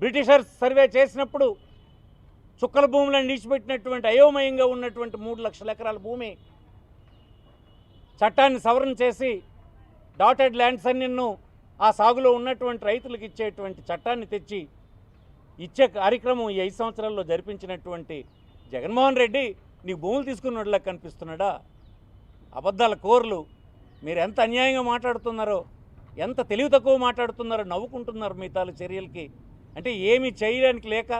Britishers survey చేసినప్పుడు చుక్కల భూములను నిలిచిపెట్టినటువంటి అయోమయంగా ఉన్నటువంటి మూడు లక్షల ఎకరాల భూమి చట్టాన్ని సవరణ చేసి డాటెడ్ ల్యాండ్స్ అన్నిన్ను ఆ సాగులో ఉన్నటువంటి రైతులకు ఇచ్చేటువంటి చట్టాన్ని తెచ్చి ఇచ్చే కార్యక్రమం ఈ ఐదు సంవత్సరాల్లో జరిపించినటువంటి జగన్మోహన్ రెడ్డి నీకు భూములు తీసుకున్నట్లా కనిపిస్తున్నాడా? అబద్ధాల కోర్లు. మీరు ఎంత అన్యాయంగా మాట్లాడుతున్నారో ఎంత తెలివి తక్కువ మాట్లాడుతున్నారో నవ్వుకుంటున్నారు మీ తాలూ చర్యలకి. అంటే ఏమి చేయడానికి లేక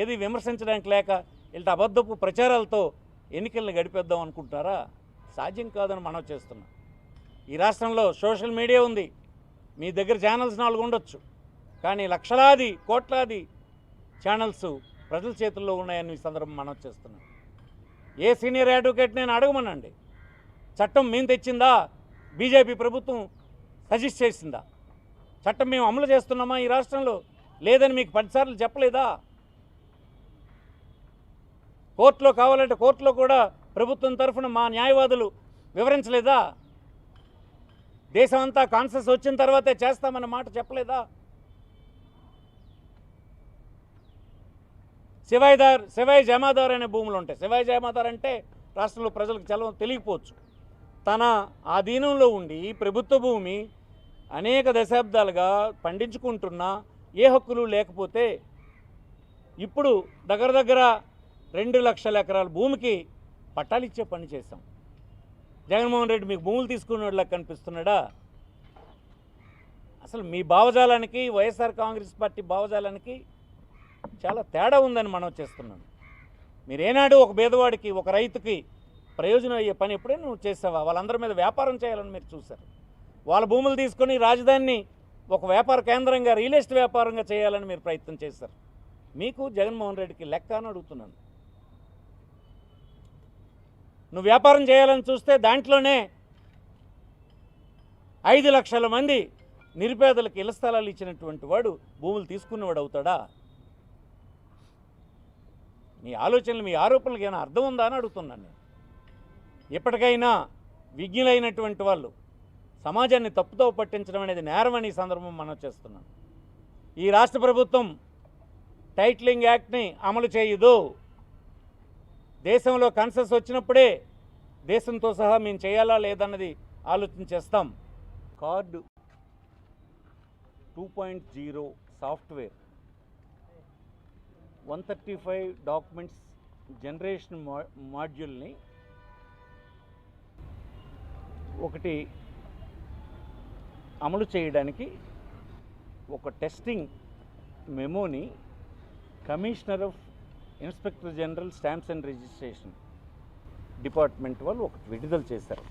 ఏది విమర్శించడానికి లేక ఇలాంటి అబద్ధపు ప్రచారాలతో ఎన్నికలను గడిపేద్దాం అనుకుంటున్నారా? సాధ్యం కాదని మనం చేస్తున్నాం. ఈ రాష్ట్రంలో సోషల్ మీడియా ఉంది. మీ దగ్గర ఛానల్స్ నాలుగు ఉండొచ్చు. కానీ లక్షలాది కోట్లాది ఛానల్స్ ప్రజల చేతుల్లో ఉన్నాయని ఈ సందర్భం మనం చేస్తున్నాం. ఏ సీనియర్ అడ్వకేట్ నేను అడగమనండి. చట్టం మేము తెచ్చిందా? బీజేపీ ప్రభుత్వం సజెస్ట్ చేసిందా? చట్టం మేము అమలు చేస్తున్నామా ఈ రాష్ట్రంలో? లేదని మీకు పదిసార్లు చెప్పలేదా? కోర్టులో కావాలంటే కోర్టులో కూడా ప్రభుత్వం తరఫున మా న్యాయవాదులు వివరించలేదా? దేశం అంతా కాన్సెస్ వచ్చిన తర్వాతే చేస్తామన్న మాట చెప్పలేదా? శివాయిదార్ శివాయి జమాదార్ అనే భూములు ఉంటాయి. శివాయి జమాదార్ అంటే రాష్ట్రంలో ప్రజలకు చలవం తెలియకపోవచ్చు. తన ఆధీనంలో ఉండి ప్రభుత్వ భూమి అనేక దశాబ్దాలుగా పండించుకుంటున్న ఏ హక్కులు లేకపోతే ఇప్పుడు దగ్గర దగ్గర రెండు లక్షల ఎకరాల భూమికి పట్టాలు ఇచ్చే పని చేశాం. జగన్మోహన్ రెడ్డి మీకు భూములు తీసుకున్నట్లా కనిపిస్తున్నాడా? అసలు మీ భావజాలానికి వైఎస్ఆర్ కాంగ్రెస్ పార్టీ భావజాలానికి చాలా తేడా ఉందని మనం చేస్తున్నాం. మీరేనాడు ఒక పేదవాడికి ఒక రైతుకి ప్రయోజనం అయ్యే పని ఎప్పుడైనా నువ్వు చేసావా? వాళ్ళందరి మీద వ్యాపారం చేయాలని మీరు చూశారు. వాళ్ళ భూములు తీసుకొని రాజధానిని ఒక వ్యాపార కేంద్రంగా రియల్ ఎస్టేట్ వ్యాపారంగా చేయాలని మీరు ప్రయత్నం చేశారు. మీకు జగన్మోహన్ రెడ్డికి లెక్క అని అడుగుతున్నాను. నువ్వు వ్యాపారం చేయాలని చూస్తే దాంట్లోనే ఐదు లక్షల మంది నిరుపేదలకు ఇళ్ళ స్థలాలు ఇచ్చినటువంటి వాడు భూములు తీసుకున్నవాడు అవుతాడా? మీ ఆలోచనలు మీ ఆరోపణలకు ఏమైనా అర్థం ఉందా అని అడుగుతున్నాను నేను. ఎప్పటికైనా విజ్ఞులైనటువంటి వాళ్ళు సమాజాన్ని తప్పుతో పట్టించడం అనేది నేరమని ఈ సందర్భం మనం చేస్తున్నాం. ఈ రాష్ట్ర ప్రభుత్వం టైట్లింగ్ యాక్ట్ని అమలు చేయదు. దేశంలో కన్సెస్ వచ్చినప్పుడే దేశంతో సహా మేము చేయాలా లేదన్నది ఆలోచన చేస్తాం. Card two point zero software one thirty five documents generation మా మాడ్యూల్ని ఒకటి అమలు చేయడానికి ఒక testing Memoni commissioner of inspector general stamps and registration department వాళ్ళు ఒకటి విడుదల చేశారు.